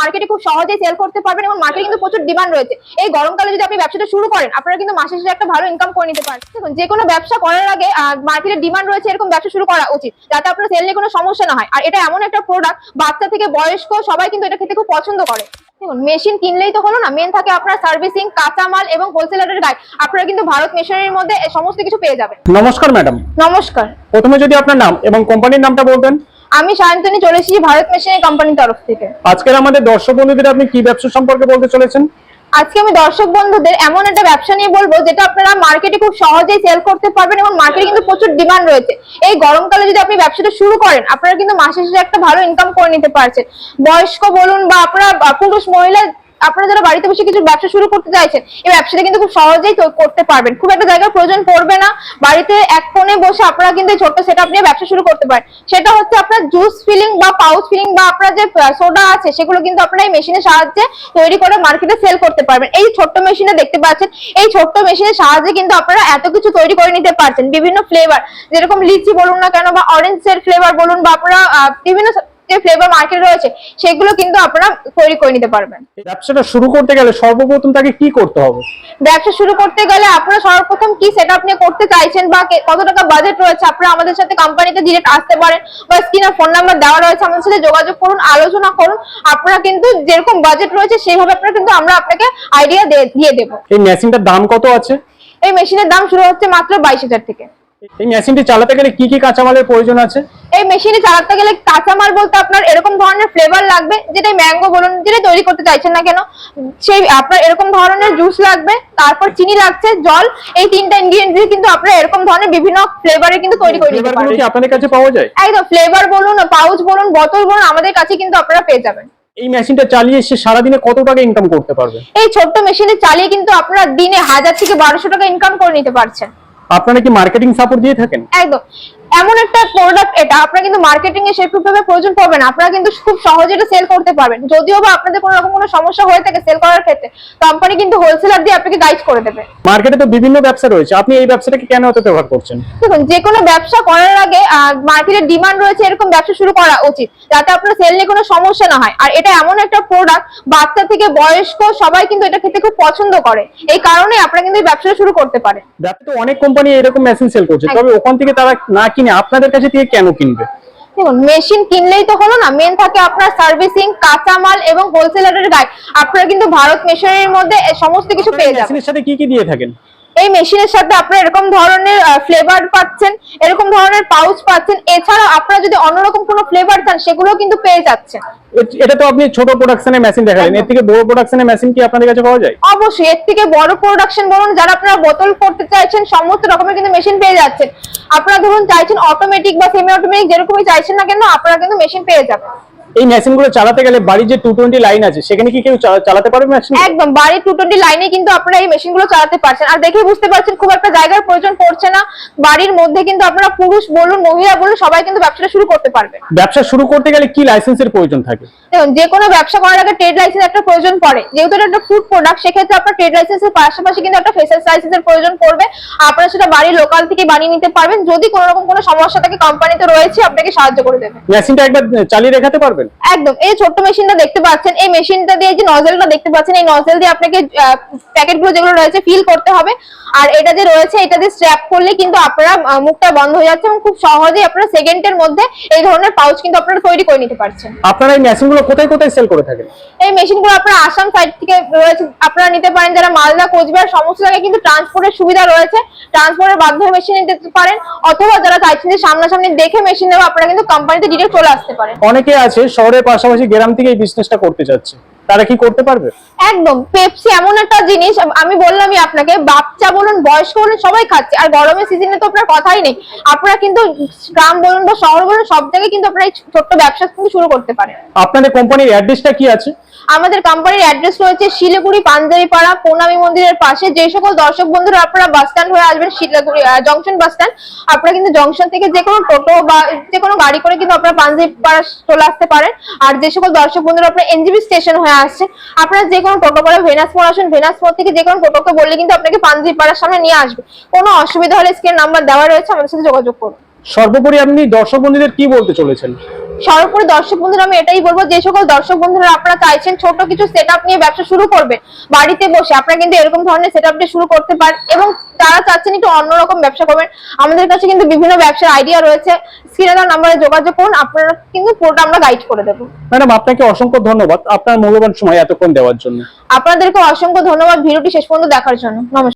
মার্কেটে খুব সহজে সেল করতে পারবেন এবং মার্কেটে কিন্তু প্রচুর ডিমান্ড রয়েছে। এই গরমকালে যদি আপনি ব্যবসাটা শুরু করেন আপনারা কিন্তু মাসে শেষে একটা ভালো ইনকাম করে নিতে পারেন। দেখুন যে কোনো ব্যবসা করার আগে মার্কেটে ডিমান্ড রয়েছে এরকম ব্যবসা শুরু করা উচিত। যাতে আপনার সেল নিয়ে কোনো সমস্যা না হয়। আর এটা এমন একটা প্রোডাক্ট বাচ্চা থেকে বয়স্ক সবাই কিন্তু এটা খেতে খুব পছন্দ করে। দেখুন মেশিন কিনলেই তো হলো না মেন থাকে আপনার সার্ভিসিং কাঁচামাল এবং হোলসেলারের গাইড আপনারা কিন্তু ভারত মেশিনারির মধ্যে সমস্ত কিছু পেয়ে যাবেন। নমস্কার ম্যাডাম নমস্কার। প্রথমে যদি আপনার নাম এবং কোম্পানির নামটা বলতেন। আমি সায়ন্তনী চলে এসেছি ভারত মেশিনারি কোম্পানির তরফ থেকে। আজকের আমাদের দর্শক বন্ধুদের আপনি কি ব্যবসা সম্পর্কে বলতে চলেছেন? আজকে আমি দর্শক বন্ধুদের এমন একটা ব্যবসা নিয়ে বলব যেটা আপনারা মার্কেটে খুব সহজেই সেল করতে পারবেন এবং মার্কেটে কিন্তু প্রচুর ডিমান্ড রয়েছে। এই গরমকালে যদি আপনি ব্যবসাটা শুরু করেন আপনারা কিন্তু মাসে শেষে একটা ভালো ইনকাম করে নিতে পারছেন। বয়স্ক বলুন বা আপনারা পুরুষ মহিলা আপনারা যারা বাড়িতে বসে কিছু ব্যবসা শুরু করতে চাইছেন, এই ব্যবসাটা কিন্তু খুব সহজেই করতে পারবেন। খুব একটা জায়গার প্রয়োজন পড়বে না। বাড়িতে এক কোণে বসে আপনারা কিন্তু ছোট্ট সেট নিয়ে ব্যবসা শুরু করতে পারেন। সেটা হচ্ছে আপনার জুস ফিলিং বা পাউচ ফিলিং বা আপনার যে সোডা আছে, সেগুলো কিন্তু আপনারা এই মেশিনের সাহায্যে তৈরি করে মার্কেটে সেল করতে পারবেন। এই ছোট্ট মেশিনে দেখতে পাচ্ছেন, এই ছোট্ট মেশিনের সাহায্যে কিন্তু আপনারা এত কিছু তৈরি করে নিতে পারছেন। বিভিন্ন ফ্লেভার যেরকম লিচি বলুন না কেন বা অরেঞ্জ এর ফ্লেভার বলুন বা আপনারা বিভিন্ন ফ্লেভার মার্কেট রয়েছে সেগুলো কিন্তু আপনারা তৈরি করে নিতে পারবেন। ব্যবসাটা শুরু করতে গেলে সর্বপ্রথম তাকে কি করতে হবে? ব্যবসা শুরু করতে গেলে আপনারা সর্বপ্রথম কি সেট আপ নিয়ে করতে চাইছেন বা কত টাকা বাজেট রয়েছে আপনারা আমাদের সাথে কোম্পানিতে ডিরেক্ট আসতে পারেন বা স্ক্রিনে ফোন নাম্বার দেওয়া রয়েছে আমাদের সাথে যোগাযোগ করুন আলোচনা করুন আপনারা কিন্তু যেরকম বাজেট রয়েছে সেইভাবে আপনারা কিন্তু আমরা আপনাকে আইডিয়া দিয়ে দেবো। এই মেশিনটার দাম কত আছে? এই মেশিনের দাম শুরু হচ্ছে মাত্র বাইশ হাজার থেকে। এই মেশিনটি চালাতে গেলে কি কি কাঁচামালের প্রয়োজন আছে? এই মেশিনে চালাতে গেলে কাঁচামাল বলতে আপনার এরকম ধরনের ফ্লেভার লাগবে যেটা ম্যাঙ্গো বলুন যেটা তৈরি করতে চাইছেন না কেন সেই আপনার এরকম ধরনের জুস লাগবে তারপর চিনি লাগছে জল এই তিনটা ইনগ্রিডিয়েন্ট দিয়ে কিন্তু আপনারা এরকম ধরনের বিভিন্ন ফ্লেভারে কিন্তু তৈরি করে ফ্লেভারগুলো পারেন কি আপনাদের কাছে পাওয়া যায়? একদম ফ্লেভার বলুন পাউচ বলুন বোতল বলুন আমাদের কাছে কিন্তু আপনারা পেয়ে যাবেন। এই মেশিনটা চালিয়ে সে সারাদিনে কত টাকা ইনকাম করতে পারবে এই ছোট্ট মেশিনে চালিয়ে কিন্তু আপনারা দিনে হাজার থেকে বারোশো টাকা ইনকাম করে নিতে পারছেন। আপনারা কি মার্কেটিং সাপোর্ট দিয়ে থাকেন? একদম। এমন একটা প্রোডাক্ট এটা আপনারা কিন্তু মার্কেটিং এ সেরকমভাবে প্রয়োজন পড়বে না। আপনারা কিন্তু খুব সহজে এটা সেল করতে পারবেন। যদিও বা আপনাদের কোনো রকম কোনো সমস্যা হয়ে থাকে সেল করার ক্ষেত্রে কোম্পানি কিন্তু হোলসেলার দিয়ে আপনাকে গাইড করে দেবে। মার্কেটে তো বিভিন্ন ব্যবসা রয়েছে। আপনি এই ব্যবসাটাকে কেন এত ব্যবহার করছেন? দেখুন যে কোনো ব্যবসা করার আগে মার্কেটে ডিমান্ড রয়েছে এরকম ব্যবসা শুরু করা উচিত যাতে আপনার সেল নিয়ে কোনো সমস্যা না হয়। আর এটা এমন একটা প্রোডাক্ট বাচ্চা থেকে বয়স্ক সবাই কিন্তু এটা খেতে খুব পছন্দ করে। এই কারণে আপনারা কিন্তু এই ব্যবসাটা শুরু করতে ব্যবসা তো অনেক কোম্পানি এরকম মেশিন সেল করছে তবে ওখান থেকে তারা না কিনে আপনাদের কাছে থেকে কেন কিনবে? দেখুন মেশিন কিনলেই তো হলো না মেন থাকে আপনার সার্ভিসিং কাঁচামাল এবং হোলসেলারের গায়ে। আপনারা কিন্তু ভারত মেশিনের মধ্যে সমস্ত কিছু পেয়ে যাবেন। মেশিনের সাথে কি কি দিয়ে থাকেন? এই মেশিনের সাথে আপনারা এরকম ধরনের ফ্লেভার পাচ্ছেন এরকম ধরনের পাউচ পাচ্ছেন এছাড়া আপনারা যদি অন্যরকম কোনো ফ্লেভার চান সেগুলো কিন্তু পেয়ে যাচ্ছেন। এটা তো আপনি ছোট প্রোডাকশনের মেশিন দেখালেন এর থেকে বড় প্রোডাকশনের মেশিন কি আপনাদের কাছে পাওয়া যায়? অবশ্যই এর থেকে বড় প্রোডাকশন বলুন যারা আপনারা বোতল করতে চাইছেন সমস্ত রকমের কিন্তু মেশিন পেয়ে যাচ্ছেন। আপনারা ধরুন চাইছেন অটোমেটিক বা সেমি অটোমেটিক যেরকমই চাইছেন না কেন আপনারা কিন্তু মেশিন পেয়ে যাবেন। এই মেশিনগুলো চালাতে গেলে বাড়ির যে টু টোয়েন্টি লাইন আছে সেখানে কি কেউ চালাতে পারবে মেশিন একদম বাড়ির টু টোয়েন্টি লাইনে কিন্তু আপনারা এই মেশিনগুলো চালাতে পারছেন। আর দেখে বুঝতে পারছেন খুব একটা জায়গার প্রয়োজন পড়ছে না। বাড়ির মধ্যে কিন্তু আপনারা পুরুষ বলুন মহিলা বলুন সবাই কিন্তু ব্যবসাটা শুরু করতে পারবে। ব্যবসা শুরু করতে গেলে কি লাইসেন্সের প্রয়োজন থাকে? দেখুন যে কোনো ব্যবসা করার আগে ট্রেড লাইসেন্স একটা প্রয়োজন পড়ে। যেহেতু এটা একটা ফুড প্রোডাক্ট সেক্ষেত্রে আপনার ট্রেড লাইসেন্সের পাশাপাশি কিন্তু একটা ফেসাস লাইসেন্সের প্রয়োজন পড়বে। আপনারা সেটা বাড়ির লোকাল থেকে বানিয়ে নিতে পারবেন। যদি কোনো রকম কোনো সমস্যা থাকে কোম্পানিতে রয়েছে আপনাকে সাহায্য করে দেবে। মেশিনটা একবার চালিয়ে দেখাতে পারবেন? একদম। এই ছোট্ট মেশিনটা দেখতে পাচ্ছেন। এই মেশিনটা দিয়ে যে নজেলটা দেখতে পাচ্ছেন এই নজেল দিয়ে আপনাকে প্যাকেটগুলো যেগুলো রয়েছে ফিল করতে হবে। আর এটা যে রয়েছে এটা দিয়ে স্ট্র্যাপ করলে কিন্তু আপনারা মুখটা বন্ধ হয়ে যাচ্ছে এবং খুব সহজেই আপনারা সেকেন্ডের মধ্যে এই ধরনের পাউচ কিন্তু আপনারা তৈরি করে নিতে পারছেন। আপনারা এই মেশিনগুলো কোথায় কোথায় সেল করে থাকেন? এই মেশিনগুলো আপনারা আসাম সাইড থেকে রয়েছে আপনারা নিতে পারেন যারা মালদা কোচবিহার সমস্ত জায়গায় কিন্তু ট্রান্সপোর্টের সুবিধা রয়েছে। ট্রান্সপোর্টের মাধ্যমে মেশিন নিতে পারেন অথবা যারা চাইছেন যে সামনাসামনি দেখে মেশিন নেবে আপনারা কিন্তু কোম্পানিতে ডিরেক্ট চলে আসতে পারেন। অনেকে আছে শহরের পাশাপাশি গ্রাম থেকে এই বিজনেসটা করতে যাচ্ছে তারা কি করতে পারবে? একদম পেপসি এমন একটা জিনিস আমি বললামই আপনাকে বাচ্চা বলুন বয়স্ক বলুন সবাই খাচ্ছে। আর গরমের সিজনে তো আপনার কথাই নেই। আপনারা কিন্তু গ্রাম বলুন বা শহর বলুন সব জায়গায় কিন্তু আপনারা ছোট্ট ব্যবসা কিন্তু শুরু করতে পারেন। আপনাদের কোম্পানির অ্যাড্রেসটা কি আছে? আমাদের কোম্পানির অ্যাড্রেস রয়েছে শিলিগুড়ি পাঞ্জাবি পাড়া প্রণামী মন্দিরের পাশে। যে সকল দর্শক বন্ধুরা আপনারা বাস স্ট্যান্ড হয়ে আসবেন শিলিগুড়ি জংশন বাস স্ট্যান্ড আপনারা কিন্তু জংশন থেকে যে কোনো টোটো বা যে কোনো গাড়ি করে কিন্তু আপনারা পাঞ্জাবি পাড়া চলে আসতে পারেন। আর যে সকল দর্শক বন্ধুরা আপনারা এনজিবি স্টেশন হয়ে আসছে। আপনারা যে কোনো টোটো করে ভেনাসপুর আসেন ভেনাসপুর থেকে যে কোনো টোটোকে বললে কিন্তু আপনাকে পাঞ্জি পাড়ার সামনে নিয়ে আসবে। কোনো অসুবিধা হলে স্ক্রিন নাম্বার দেওয়া রয়েছে, আমাদের সাথে যোগাযোগ করুন। সর্বোপরি আপনি দর্শক বন্ধুদের কি বলতে চলেছেন? সর্বোপরি দর্শক বন্ধুরা আমি এটাই বলব যে সকল দর্শক বন্ধুরা আপনারা চাইছেন ছোট কিছু সেট নিয়ে ব্যবসা শুরু করবেন বাড়িতে বসে আপনারা কিন্তু এরকম ধরনের সেট দিয়ে শুরু করতে পারেন এবং তারা চাচ্ছেন একটু অন্যরকম ব্যবসা করবেন। আমাদের কাছে কিন্তু বিভিন্ন ব্যবসার আইডিয়া রয়েছে। স্ক্রিনে নাম্বারে যোগাযোগ করুন আপনারা কিন্তু পুরোটা আমরা গাইড করে দেবো। ম্যাডাম আপনাকে অসংখ্য ধন্যবাদ আপনার মূল্যবান সময় এতক্ষণ দেওয়ার জন্য। আপনাদেরকে অসংখ্য ধন্যবাদ ভিডিওটি শেষ পর্যন্ত দেখার জন্য। নমস্কার।